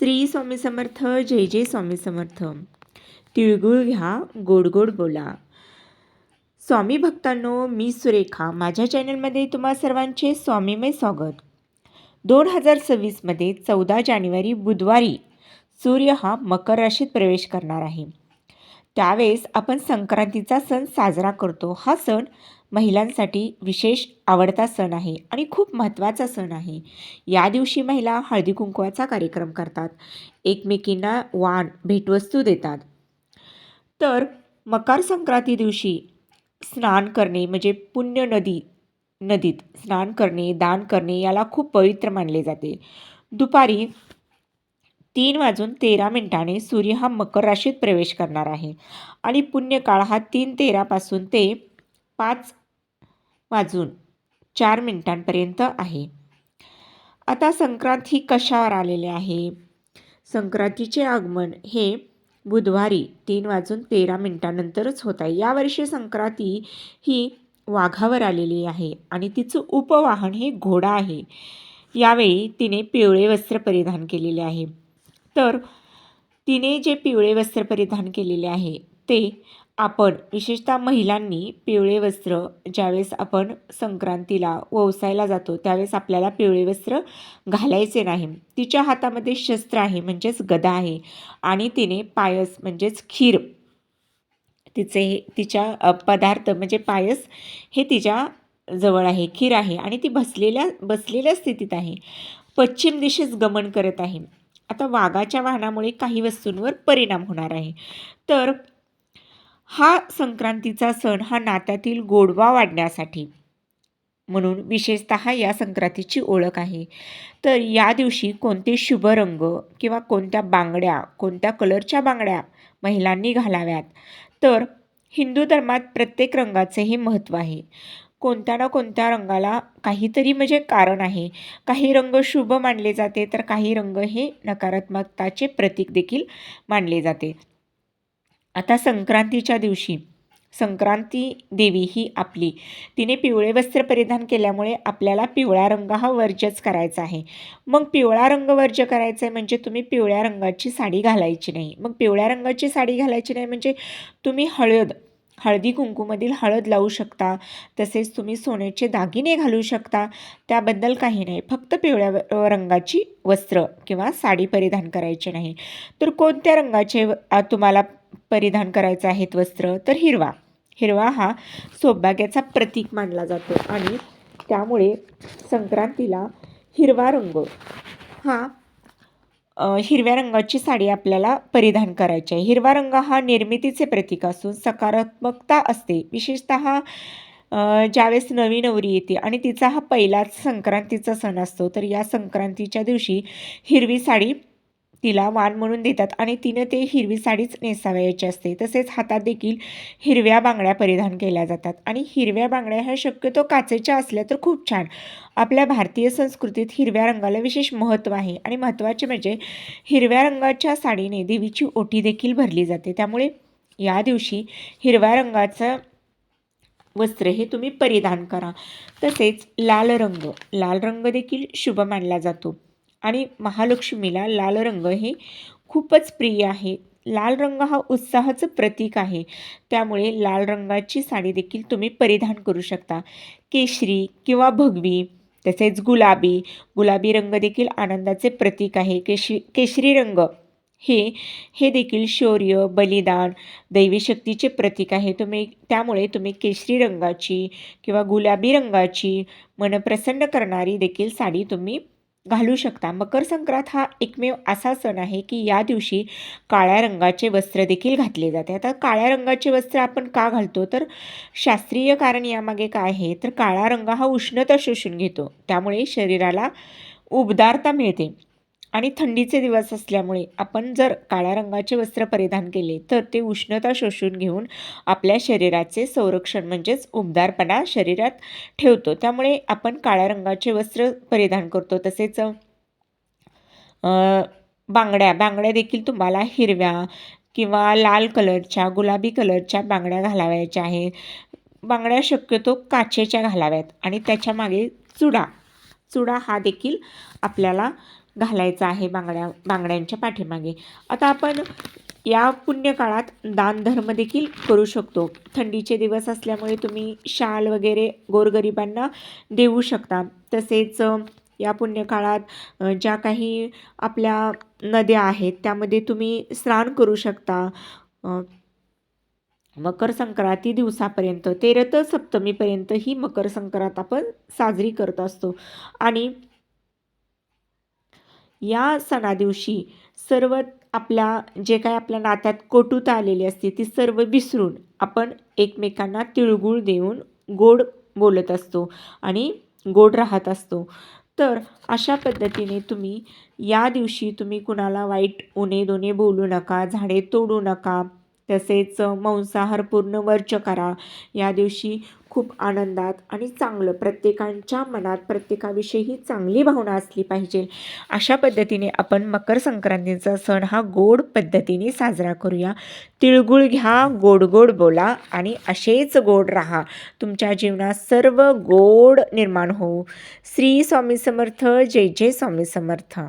श्री स्वामी समर्थ जय जय स्वामी समर्थ. तिळगुळ घ्या गोड गोड बोला. स्वामी भक्तांनो मी सुरेखा. माझ्या चॅनलमध्ये तुम्हा सर्वांचे स्वामीमय स्वागत. दोन हजार सव्वीसमध्ये चौदा जानेवारी बुधवारी सूर्य हा मकर राशीत प्रवेश करणार आहे. त्यावेळेस आपण संक्रांतीचा सण साजरा करतो. हा सण महिलांसाठी विशेष आवडता सण आहे आणि खूप महत्त्वाचा सण आहे. या दिवशी महिला हळदी कुंकवाचा कार्यक्रम करतात. एकमेकींना वाण भेटवस्तू देतात. तर मकर संक्रांती दिवशी स्नान करणे म्हणजे पुण्य नदी नदीत स्नान करणे दान करणे याला खूप पवित्र मानले जाते. दुपारी तीन वाजून तेरा मिनिटाने सूर्य हा मकर राशीत प्रवेश करणार आहे. आणि पुण्यकाळ हा तीन तेरापासून ते पाच वाजून चार मिनिटांपर्यंत आहे. आता संक्रांत ही कशावर आलेले आहे? संक्रांतीचे आगमन हे बुधवारी तीन वाजून तेरा मिनिटानंतरच होत आहे. यावर्षी संक्रांती ही वाघावर आलेली आहे आणि तिचं उपवाहन हे घोडा आहे. यावेळी तिने पिवळे वस्त्र परिधान केलेले आहे. तर तिने जे पिवळे वस्त्र परिधान केलेले आहे ते आपण विशेषतः महिलांनी पिवळे वस्त्र ज्यावेळेस आपण संक्रांतीला ववसायला जातो त्यावेळेस आपल्याला पिवळे वस्त्र घालायचे नाही. तिच्या हातामध्ये शस्त्र आहे म्हणजेच गदा आहे. आणि तिने पायस म्हणजेच खीर तिचे तिच्या पदार्थ म्हणजे पायस हे तिच्या जवळ आहे खीर आहे. आणि ती बसलेल्या बसलेल्या स्थितीत आहे. पश्चिम दिशेस गमन करत आहे. आता वाघाच्या वाहनामुळे काही वस्तूंवर परिणाम होणार आहे. तर हा संक्रांतीचा सण हा नात्यातील गोडवा वाढण्यासाठी म्हणून विशेषत या संक्रांतीची ओळख आहे. तर या दिवशी कोणते शुभ रंग किंवा कोणत्या बांगड्या कोणत्या कलरच्या बांगड्या महिलांनी घालाव्यात? तर हिंदू धर्मात प्रत्येक रंगाचे हे महत्त्व आहे. कोणत्या ना कोणत्या रंगाला काहीतरी म्हणजे कारण आहे. काही रंग शुभ मानले जाते तर काही रंग हे नकारात्मकताचे प्रतीक देखील मानले जाते. आता संक्रांतीच्या दिवशी संक्रांती देवी ही आपली. तिने पिवळे वस्त्र परिधान केल्यामुळे आपल्याला पिवळा रंग हा वर्जच करायचा आहे. मग पिवळा रंग वर्ज करायचा आहे म्हणजे तुम्ही पिवळ्या रंगाची साडी घालायची नाही. मग पिवळ्या रंगाची साडी घालायची नाही म्हणजे तुम्ही हळद हळदी कुंकूमधील हळद लावू शकता. तसेच तुम्ही सोन्याचे दागिने घालू शकता. त्याबद्दल काही नाही. फक्त पिवळ्या रंगाची वस्त्र किंवा साडी परिधान करायची नाही. तर कोणत्या रंगाचे तुम्हाला परिधान करायचं आहेत वस्त्र? तर हिरवा. हिरवा हा सौभाग्याचा प्रतीक मानला जातो. आणि त्यामुळे संक्रांतीला हिरवा रंग हा हिरव्या रंगाची साडी आपल्याला परिधान करायची आहे. हिरवा रंग हा निर्मितीचे प्रतीक असून सकारात्मकता असते. विशेषत ज्यावेळेस नवी नवरी येते आणि तिचा हा पहिलाच संक्रांतीचा सण असतो तर या संक्रांतीच्या दिवशी हिरवी साडी तिला वाण म्हणून देतात आणि तिनं ते हिरवी साडीच नेसावयाची असते. तसेच हातात देखील हिरव्या बांगड्या परिधान केल्या जातात. आणि हिरव्या बांगड्या ह्या शक्यतो काचेच्या असल्या तर खूप छान. आपल्या भारतीय संस्कृतीत हिरव्या रंगाला विशेष महत्त्व आहे. आणि महत्त्वाचे म्हणजे हिरव्या रंगाच्या साडीने देवीची ओटी देखील भरली जाते. त्यामुळे या दिवशी हिरव्या रंगाचं वस्त्र हे तुम्ही परिधान करा. तसेच लाल रंग. लाल रंग देखील शुभ मानला जातो. आणि महालक्ष्मीला लाल रंग हे खूपच प्रिय आहे. लाल रंग हा उत्साहाचं प्रतीक आहे. त्यामुळे लाल रंगाची साडी देखील तुम्ही परिधान करू शकता. केशरी किंवा भगवी तसेच गुलाबी. गुलाबी रंग देखील आनंदाचे प्रतीक आहे. केशरी केशरी रंग हे हे देखील शौर्य बलिदान दैवी शक्तीचे प्रतीक आहे. तुम्ही त्यामुळे तुम्ही केशरी रंगाची किंवा गुलाबी रंगाची मन प्रसन्न करणारी देखील साडी तुम्ही घालू शकता. मकर संक्रांत हा एकमेव असा सण आहे की या दिवशी काळ्या रंगाचे वस्त्र देखील घातले जाते. आता काळ्या रंगाचे वस्त्र आपण का घालतो? तर शास्त्रीय कारण यामागे काय आहे? तर काळा रंग हा उष्णता शोषून घेतो. त्यामुळे शरीराला उबदारता मिळते. आणि थंडीचे दिवस असल्यामुळे आपण जर काळ्या रंगाचे वस्त्र परिधान केले तर ते उष्णता शोषून घेऊन आपल्या शरीराचे संरक्षण म्हणजेच उबदारपणा शरीरात ठेवतो. त्यामुळे आपण काळ्या रंगाचे वस्त्र परिधान करतो. तसेच बांगड्या बांगड्या देखील तुम्हाला हिरव्या किंवा लाल कलरच्या गुलाबी कलरच्या बांगड्या घालावायच्या आहेत बांगड्या शक्यतो काचेच्या घालाव्यात आणि त्याच्यामागे चुडा. चुडा हा देखील आपल्याला घालायचा आहे बांगड्या बांगड्यांच्या पाठीमागे. आता आपण या पुण्यकाळात दानधर्म देखील करू शकतो. थंडीचे दिवस असल्यामुळे तुम्ही शाल वगैरे गोरगरिबांना देऊ शकता. तसेच या पुण्यकाळात ज्या काही आपल्या नद्या आहेत त्यामध्ये तुम्ही स्नान करू शकता. मकर संक्रांती दिवसापर्यंत तेरत सप्तमीपर्यंत ही मकर संक्रांत आपण साजरी करत असतो. आणि या सणादिवशी सर्व आपल्या जे काय आपल्या नात्यात कटुता आलेली असते ती सर्व विसरून आपण एकमेकांना तिळगुळ देऊन गोड बोलत असतो आणि गोड राहत असतो. तर अशा पद्धतीने तुम्ही या दिवशी तुम्ही कुणाला वाईट उणे दोने बोलू नका झाडे तोडू नका तसेच मांसाहार पूर्ण वर्ज करा. या दिवशी खूप आनंदात आणि चांगलं प्रत्येकांच्या मनात प्रत्येकाविषयी चांगली भावना असली पाहिजे. अशा पद्धतीने आपण मकर संक्रांतीचा सण हा गोड पद्धतीने साजरा करूया. तिळगुळ घ्या गोड गोड बोला आणि असेच गोड राहा. तुमच्या जीवनात सर्व गोड निर्माण होऊ. श्री स्वामी समर्थ जय जय स्वामी समर्थ.